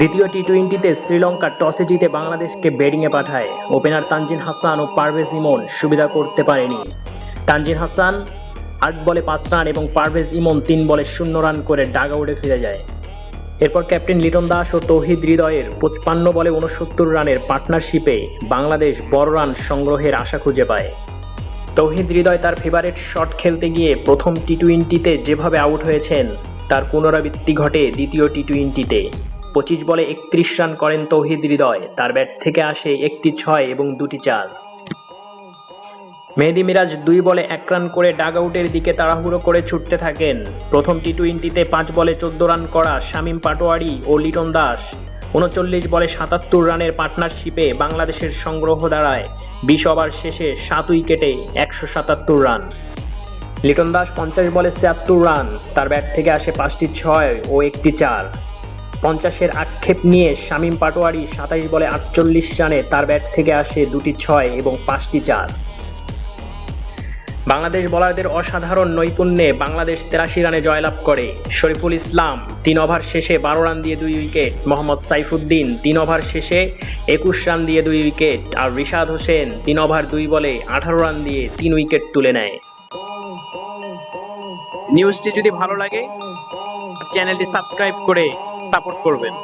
দ্বিতীয় টি টোয়েন্টিতে শ্রীলঙ্কা টসে জিতে বাংলাদেশকে ব্যাটিংয়ে পাঠায়। ওপেনার তানজিন হাসান ও পারভেজ ইমন সুবিধা করতে পারেনি। তানজিন হাসান আট বলে পাঁচ রান এবং পারভেজ ইমন তিন বলে শূন্য রান করে ডাগ আউটে ফিরে যায়। এরপর ক্যাপ্টেন লিটন দাস ও তৌহিদ হৃদয়ের পঁচপান্ন বলে উনসত্তর রানের পার্টনারশিপে বাংলাদেশ বড় রান সংগ্রহের আশা খুঁজে পায়। তৌহিদ হৃদয় তার ফেভারিট শট খেলতে গিয়ে প্রথম টি টোয়েন্টিতে যেভাবে আউট হয়েছেন, তার পুনরাবৃত্তি ঘটে দ্বিতীয় টি টোয়েন্টিতে পঁচিশ বলে একত্রিশ রান করেন তৌহিদ হৃদয়। তার ব্যাট থেকে আসে একটি ছয় এবং দুটি চার। মেহেদি মিরাজ দুই বলে এক রান করে ডাগ আউটের দিকে তাড়াহুড়ো করে ছুটতে থাকেন। প্রথম টি টোয়েন্টিতে পাঁচ বলে চোদ্দ রান করা শামীম পাটোয়ারি ও লিটন দাস। উনচল্লিশ বলে সাতাত্তর রানের পার্টনারশিপে বাংলাদেশের সংগ্রহ দাঁড়ায় বিশ ওভার শেষে সাত উইকেটে একশো সাতাত্তর রান। লিটন দাস পঞ্চাশ বলে ছিয়াত্তর রান। তার ব্যাট থেকে আসে পাঁচটি ছয় ও একটি চার। পঞ্চাশের আক্ষেপ নিয়ে শামীম পাটোয়ারি সাতাইশ বলে আটচল্লিশ রানে তার ব্যাট থেকে আসে দুটি ছয় এবং পাঁচটি চার। বাংলাদেশ বোলারদের অসাধারণ নৈপুণ্যে বাংলাদেশ তেরাশি রানে জয়লাভ করে। শরীফুল ইসলাম তিন ওভার শেষে বারো রান দিয়ে দুই উইকেট, মোহাম্মদ সাইফুদ্দিন তিন ওভার শেষে একুশ রান দিয়ে দুই উইকেট আর রিশাদ হোসেন তিন ওভার দুই বলে আঠারো রান দিয়ে তিন উইকেট তুলে নেয়। নিউজটি যদি ভালো লাগে, চ্যানেলটি সাবস্ক্রাইব করে সাপোর্ট করবেন।